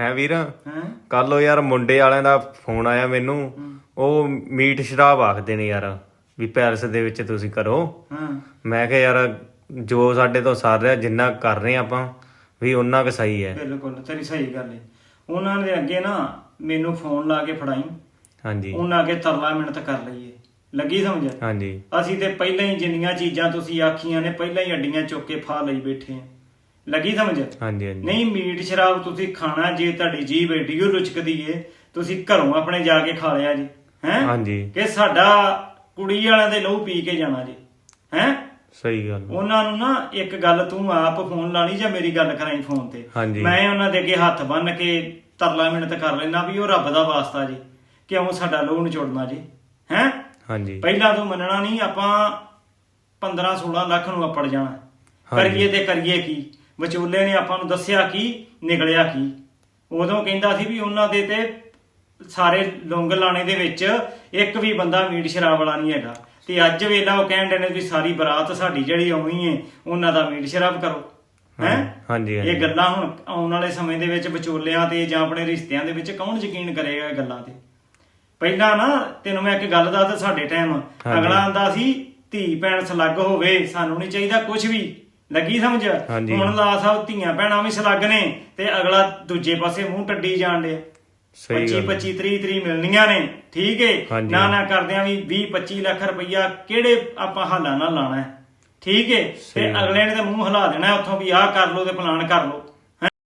ਹੈ ਵੀਰ। ਹੈ? ਕੱਲ ਉਹ ਯਾਰ ਮੁੰਡੇ ਵਾਲਿਆਂ ਦਾ ਫੋਨ ਆਇਆ ਮੈਨੂੰ। ਉਹ ਮੀਟ ਸ਼ਰਾਬ ਆਖਦੇ ਨੇ ਯਾਰ ਵੀ ਪੈਲਸ ਦੇ ਵਿੱਚ ਤੁਸੀਂ ਕਰੋ। ਮੈਂ ਕਿਹਾ ਯਾਰ ਜੋ ਸਾਡੇ ਤੋਂ ਸਰ ਰਿਹਾ ਜਿੰਨਾ ਕਰ ਰਹੇ ਆਪਾਂ ਵੀ ਉਹਨਾਂ ਕੁ ਸਹੀ ਹੈ। ਬਿਲਕੁਲ ਤੇਰੀ ਸਹੀ ਗੱਲ ਹੈ ਉਹਨਾਂ ਦੇ ਅੱਗੇ ਨਾ ਮੈਨੂੰ ਫੋਨ ਲਾ ਕੇ ਫੜਾਈ। ਹਾਂਜੀ। ਉਹਨਾਂ ਅੱਗੇ ਤਰਲਾ ਮਿੰਟ ਕਰ ਲਈਏ ਲੱਗੀ ਸਮਝ? ਹਾਂਜੀ। ਅਸੀਂ ਤੇ ਪਹਿਲਾਂ ਹੀ ਜਿੰਨੀਆਂ ਚੀਜ਼ਾਂ ਤੁਸੀਂ ਆਖੀਆਂ ਨੇ ਪਹਿਲਾਂ ਹੀ ਅੱਡੀਆਂ ਚੁੱਕ ਕੇ ਫਾ ਲਈ ਬੈਠੇ ਆ। ਲੱਗੀ ਸਮਝ? ਹਾਂਜੀ ਹਾਂਜੀ। ਨਹੀਂ ਮੀਟ ਸ਼ਰਾਬ ਤੁਸੀਂ ਖਾਣਾ ਜੇ ਤੁਹਾਡੀ ਜੀਭ ਏਡੀ ਓ ਰੁਚਕਦੀ ਏ ਤੁਸੀਂ ਘਰੋਂ ਆਪਣੇ ਜਾ ਕੇ ਖਾ ਲਿਆ ਜੀ ਹੈ? ਹਾਂਜੀ। ਕਿ ਸਾਡਾ ਕੁੜੀ ਵਾਲਿਆਂ ਦੇ ਲਹੂ ਪੀ ਕੇ ਜਾਣਾ ਜੀ ਹੈ? ਸਹੀ ਗੱਲ ਉਹਨਾਂ ਨੂੰ ਨਾ ਇੱਕ ਗੱਲ ਤੂੰ ਆਪ ਫੋਨ ਲਾਣੀ ਜਾਂ ਮੇਰੀ ਗੱਲ ਕਰਾਈ ਫੋਨ ਤੇ? ਹਾਂਜੀ। ਮੈਂ ਉਹਨਾਂ ਦੇ ਅੱਗੇ ਹੱਥ ਬੰਨ ਕੇ ਤਰਲਾ ਮਿੰਟ ਕਰ ਲੈਣਾ ਵੀ ਉਹ ਰੱਬ ਦਾ ਵਾਸਤਾ ਜੀ ਕਿਉਂ ਸਾਡਾ ਲੋਹ ਨਿਚੋੜਨਾ ਜੀ ਹੈ? ਹਾਂਜੀ। ਪਹਿਲਾਂ ਤੋਂ ਮੰਨਣਾ ਨਹੀਂ ਆਪਾਂ 15 16 ਲੱਖ ਨੂੰ ਅੱਪੜ ਜਾਣਾ। ਹਾਂਜੀ। ਕਰੀਏ ਤੇ ਕਰੀਏ ਕੀ? ਵਿਚੋਲੇ ਨੇ ਆਪਾਂ ਨੂੰ ਦੱਸਿਆ ਕੀ ਨਿਕਲਿਆ ਕੀ। ਉਦੋਂ ਕਹਿੰਦਾ ਸੀ ਵੀ ਉਹਨਾਂ ਦੇ ਤੇ ਸਾਰੇ ਲੌਂਗ ਲਾਣੇ ਦੇ ਵਿੱਚ ਇੱਕ ਵੀ ਬੰਦਾ ਮੀਟ ਸ਼ਰਾਬ ਵਾਲਾ ਨਹੀਂ ਹੈਗਾ। ਤੇ ਅੱਜ ਵੇਲਾ ਉਹ ਕਹਿੰਦੇ ਨੇ ਵੀ ਸਾਰੀ ਬਰਾਤ ਸਾਡੀ ਜਿਹੜੀ ਆਉਣੀ ਹੈ ਉਹਨਾਂ ਦਾ ਮੀਟ ਸ਼ਰਾਬ ਕਰੋ। ਹੈ? ਹਾਂਜੀ ਇਹ ਗੱਲਾਂ ਹੁਣ ਆਉਣ ਵਾਲੇ ਸਮੇਂ ਦੇ ਵਿੱਚ ਵਿਚੋਲਿਆਂ ਤੇ ਜਾਂ ਆਪਣੇ ਰਿਸ਼ਤਿਆਂ ਦੇ ਵਿੱਚ ਕੌਣ ਯਕੀਨ ਕਰੇਗਾ ਇਹ ਗੱਲਾਂ ਤੇ? ਪਹਿਲਾਂ ਨਾ ਤੈਨੂੰ ਮੈਂ ਇੱਕ ਗੱਲ ਦੱਸ ਸਾਡੇ ਟਾਈਮ। ਅਗਲਾ ਆਂਦਾ ਸੀ ਧੀ ਭੈਣ ਸਲੱਗ ਹੋਵੇ ਸਾਨੂੰ ਨਹੀਂ ਚਾਹੀਦਾ ਕੁਝ ਵੀ। ਲੱਗੀ ਸਮਝ? ਹਾਂਜੀ। ਹੁਣ ਲਾ ਸਾਹਿਬ ਧੀਆਂ ਭੈਣਾਂ ਵੀ ਸਲੱਗ ਨੇ ਤੇ ਅਗਲਾ ਦੂਜੇ ਪਾਸੇ ਮੂੰਹ ਟੱਡੀ ਜਾਣ ਡਿਆ। ਸਹੀ 25 ਗੱਲ 25 30 30 ਮਿਲਣੀਆਂ ਨੇ ਠੀਕ ਏ? ਹਾਂਜੀ। ਨਾ ਨਾ ਕਰਦਿਆਂ ਵੀ 20 25 ਲੱਖ ਰੁਪਈਆ ਕਿਹੜੇ ਆਪਾਂ ਹਾਲਾਂ ਨਾਲ ਲਾਣਾ ਹੈ? ਠੀਕ ਏ? ਤੇ। ਅਗਲੇ ਨੇ ਤਾਂ ਮੂੰਹ ਹਿਲਾ ਦੇਣਾ ਉੱਥੋਂ ਵੀ ਆਹ ਕਰ ਲੋ ਤੇ ਪਲਾਨ ਕਰ ਲੋ